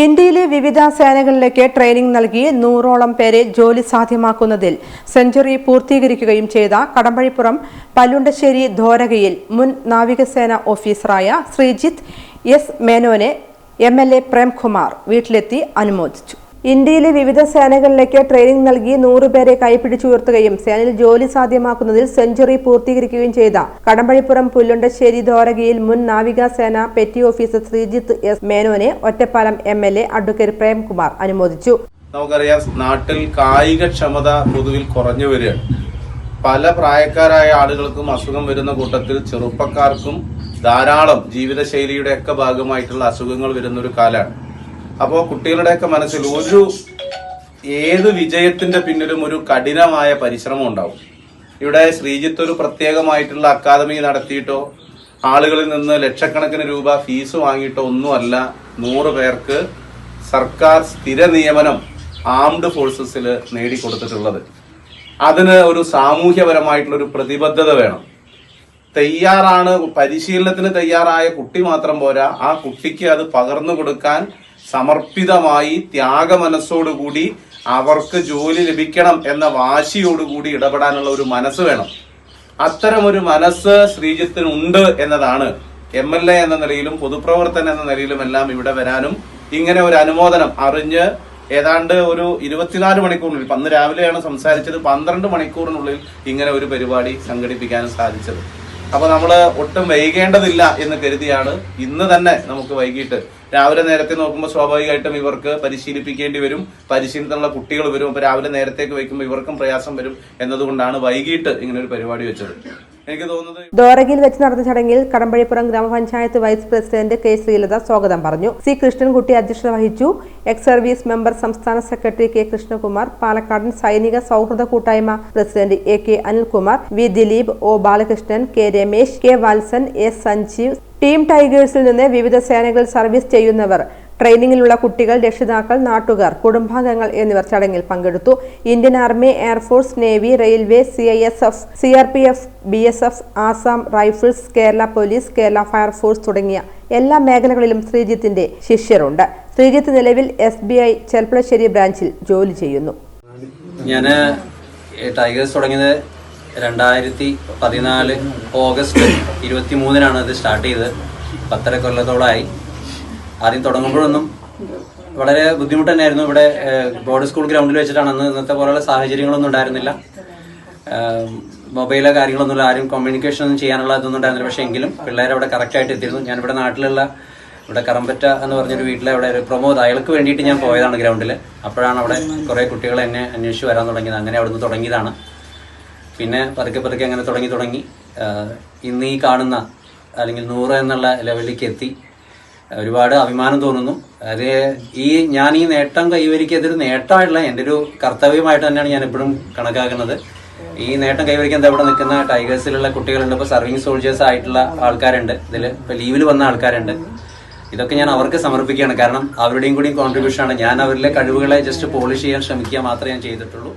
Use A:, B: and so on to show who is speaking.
A: ഇന്ത്യയിലെ വിവിധ സേനകളിലേക്ക് ട്രെയിനിംഗ് നൽകി നൂറോളം പേരെ ജോലി സാധ്യമാക്കുന്നതിൽ സെഞ്ചുറി പൂർത്തീകരിക്കുകയും ചെയ്ത കടമ്പഴിപ്പുറം പല്ലുണ്ടശ്ശേരി ധോരകയിൽ മുൻ നാവികസേന ഓഫീസറായ ശ്രീജിത്ത് എസ് മേനോനെ എം എൽ എ പ്രേംകുമാർ വീട്ടിലെത്തി അനുമോദിച്ചു. ഇന്ത്യയിലെ വിവിധ സേനകളിലേക്ക് ട്രെയിനിംഗ് നൽകി നൂറുപേരെ കൈപ്പിടിച്ചുയർത്തുകയും സേനയിൽ ജോലി സാധ്യമാക്കുന്നതിൽ സെഞ്ചുറി പൂർത്തീകരിക്കുകയും ചെയ്ത കടമ്പഴിപ്പുറം പുല്ലുണ്ടശ്ശേരി ധോരകയിൽ മുൻ നാവികസേന petty officer Sreejith S മേനോനെ Ottapalam M L A advocate Premkumar അനുമോദിച്ചു.
B: നമുക്കറിയാം നാട്ടിൽ കായികക്ഷമത പൊതുവിൽ കുറഞ്ഞു വരികയാണ്. പല പ്രായക്കാരായ ആളുകൾക്കും അസുഖം വരുന്ന കൂട്ടത്തിൽ ചെറുപ്പക്കാർക്കും ധാരാളം ജീവിതശൈലിയുടെ ഒക്കെ ഭാഗമായിട്ടുള്ള അസുഖങ്ങൾ വരുന്ന ഒരു കാലമാണ്. അപ്പോൾ കുട്ടികളുടെയൊക്കെ മനസ്സിൽ ഒരു ഏത് വിജയത്തിന്റെ പിന്നിലും ഒരു കഠിനമായ പരിശ്രമം ഉണ്ടാവും. ഇവിടെ ശ്രീജിത്ത് ഒരു പ്രത്യേകമായിട്ടുള്ള അക്കാദമി നടത്തിയിട്ടോ ആളുകളിൽ നിന്ന് ലക്ഷക്കണക്കിന് രൂപ ഫീസ് വാങ്ങിയിട്ടോ ഒന്നുമല്ല. നൂറ് പേർക്ക് സർക്കാർ സ്ഥിര നിയമനം ആംഡ് ഫോഴ്സസിൽ നേടിക്കൊടുത്തിട്ടുള്ളത്. അതിന് ഒരു സാമൂഹ്യപരമായിട്ടുള്ള ഒരു പ്രതിബദ്ധത വേണം. തയ്യാറാണ് പരിശീലനത്തിന് തയ്യാറായ കുട്ടി മാത്രം പോരാ. ആ കുട്ടിക്ക് അത് പകർന്നു കൊടുക്കാൻ സമർപ്പിതമായി ത്യാഗമനസ്സോടുകൂടി അവർക്ക് ജോലി ലഭിക്കണം എന്ന വാശിയോടുകൂടി ഇടപെടാനുള്ള ഒരു മനസ്സ് വേണം. അത്തരം ഒരു മനസ്സ് ശ്രീജിത്തിനുണ്ട് എന്നതാണ് എം എൽ എ എന്ന നിലയിലും പൊതുപ്രവർത്തനം എന്ന നിലയിലും എല്ലാം ഇവിടെ വരാനും ഇങ്ങനെ ഒരു അനുമോദനം അറിഞ്ഞ് ഏതാണ്ട് ഒരു ഇരുപത്തിനാല് മണിക്കൂറിനുള്ളിൽ അന്ന് രാവിലെയാണ് സംസാരിച്ചത് പന്ത്രണ്ട് മണിക്കൂറിനുള്ളിൽ ഇങ്ങനെ ഒരു പരിപാടി സംഘടിപ്പിക്കാനും സാധിച്ചത്. അപ്പൊ നമ്മൾ ഒട്ടും വൈകേണ്ടതില്ല എന്ന് കരുതിയാണ് ഇന്ന് തന്നെ നമുക്ക് വൈകിട്ട്. രാവിലെ നേരത്തെ നോക്കുമ്പോൾ സ്വാഭാവികമായിട്ടും ഇവർക്ക് പരിശീലിപ്പിക്കേണ്ടി വരും. പരിശീലനത്തിനുള്ള കുട്ടികൾ വരും. അപ്പൊ രാവിലെ നേരത്തേക്ക് വയ്ക്കുമ്പോൾ ഇവർക്കും പ്രയാസം വരും എന്നതുകൊണ്ടാണ് വൈകിട്ട് ഇങ്ങനെ ഒരു പരിപാടി വെച്ചത്. എനിക്ക് തോന്നുന്നത്
A: ദോരകിൽ വെച്ച് നടന്ന ചടങ്ങിൽ കടമ്പഴിപ്പുറം ഗ്രാമപഞ്ചായത്ത് വൈസ് പ്രസിഡന്റ് കെ ശ്രീലത സ്വാഗതം പറഞ്ഞു. സി കൃഷ്ണൻകുട്ടി അധ്യക്ഷത വഹിച്ചു. എക്സ് സർവീസ് മെമ്പർ സംസ്ഥാന സെക്രട്ടറി കെ കൃഷ്ണകുമാർ പാലക്കാടൻ സൈനിക സൗഹൃദ കൂട്ടായ്മ president A K Anilkumar V Dileep O Balakrishnan K Ramesh K Valsan S Sanjeev team ടൈഗേഴ്സിൽ നിന്ന് വിവിധ സേനകളിൽ സർവീസ് ചെയ്യുന്നവർ. ട്രെയിനിങ്ങിലുള്ള കുട്ടികൾ രക്ഷിതാക്കൾ നാട്ടുകാർ കുടുംബാംഗങ്ങൾ എന്നിവർ ചടങ്ങിൽ പങ്കെടുത്തു. Indian army air force navy railway C I S F C R P F B S F Assam rifles Kerala police Kerala fire force തുടങ്ങിയ എല്ലാ മേഖലകളിലും ശ്രീജിത്തിന്റെ ശിഷ്യരുണ്ട്. ശ്രീജിത്ത് നിലവിൽ എസ് ബി ഐ ചെർപ്പളശ്ശേരി ബ്രാഞ്ചിൽ ജോലി ചെയ്യുന്നു.
C: ഞാൻ ടൈഗേഴ്സ് തുടങ്ങിയത് രണ്ടായിരത്തി പതിനാല് ഓഗസ്റ്റ് ഇരുപത്തി മൂന്നിനാണ് ഇത് സ്റ്റാർട്ട് ചെയ്തത്. പത്തര കൊല്ലത്തോളമായി ആദ്യം തുടങ്ങുമ്പോഴൊന്നും വളരെ ബുദ്ധിമുട്ട് തന്നെയായിരുന്നു ഇവിടെ ബോർഡ് സ്കൂൾ ഗ്രൗണ്ടിൽ വെച്ചിട്ടാണ് അന്ന് ഇന്നത്തെ പോലുള്ള സാഹചര്യങ്ങളൊന്നും ഉണ്ടായിരുന്നില്ല. മൊബൈലോ കാര്യങ്ങളൊന്നുമില്ല ആരും കമ്മ്യൂണിക്കേഷൻ ഒന്നും ചെയ്യാനുള്ള ഇതൊന്നും ഉണ്ടായിരുന്നില്ല. പക്ഷേ എങ്കിലും പിള്ളേർ അവിടെ കറക്റ്റായിട്ട് എത്തിയിരുന്നു. ഞാനിവിടെ നാട്ടിലുള്ള ഇവിടെ കറമ്പറ്റ എന്ന് പറഞ്ഞൊരു വീട്ടിലെ അവിടെ ഒരു പ്രമോദ് അയാൾക്ക് വേണ്ടിയിട്ട് ഞാൻ പോയതാണ് ഗ്രൗണ്ടിൽ അപ്പോഴാണ് അവിടെ കുറേ കുട്ടികൾ എന്നെ അന്വേഷിച്ച് വരാൻ തുടങ്ങിയത്. അങ്ങനെ അവിടുന്ന് തുടങ്ങിയതാണ്. പിന്നെ പതുക്കെ പതുക്കെ അങ്ങനെ തുടങ്ങി തുടങ്ങി. ഇന്ന് ഈ കാണുന്ന അല്ലെങ്കിൽ നൂറ് എന്നുള്ള ലെവലിലേക്ക് എത്തി. ഒരുപാട് അഭിമാനം തോന്നുന്നു. അത് ഈ ഞാൻ ഈ നേട്ടം കൈവരിക്കുന്നതൊരു നേട്ടമായിട്ടുള്ള എന്റെ ഒരു കർത്തവ്യമായിട്ട് തന്നെയാണ് ഞാൻ എപ്പോഴും കണക്കാക്കുന്നത്. ഈ നേട്ടം കൈവരിക്കാൻ ഇവിടെ നിൽക്കുന്ന ടൈഗേഴ്സിലുള്ള കുട്ടികളുണ്ട്. ഇപ്പോൾ സർവീസ് സോൾജേഴ്സ് ആയിട്ടുള്ള ആൾക്കാരുണ്ട്. ഇതിൽ ഇപ്പോൾ ലീവിൽ വന്ന ആൾക്കാരുണ്ട്. ഇതൊക്കെ ഞാൻ അവർക്ക് സമർപ്പിക്കുകയാണ്. കാരണം അവരുടെയും കൂടി കോൺട്രിബ്യൂഷൻ ആണ്. ഞാൻ അവരിലെ കഴിവുകളെ ജസ്റ്റ് പോളിഷ് ചെയ്യാൻ ശ്രമിക്കുക മാത്രമേ ഞാൻ ചെയ്തിട്ടുള്ളൂ.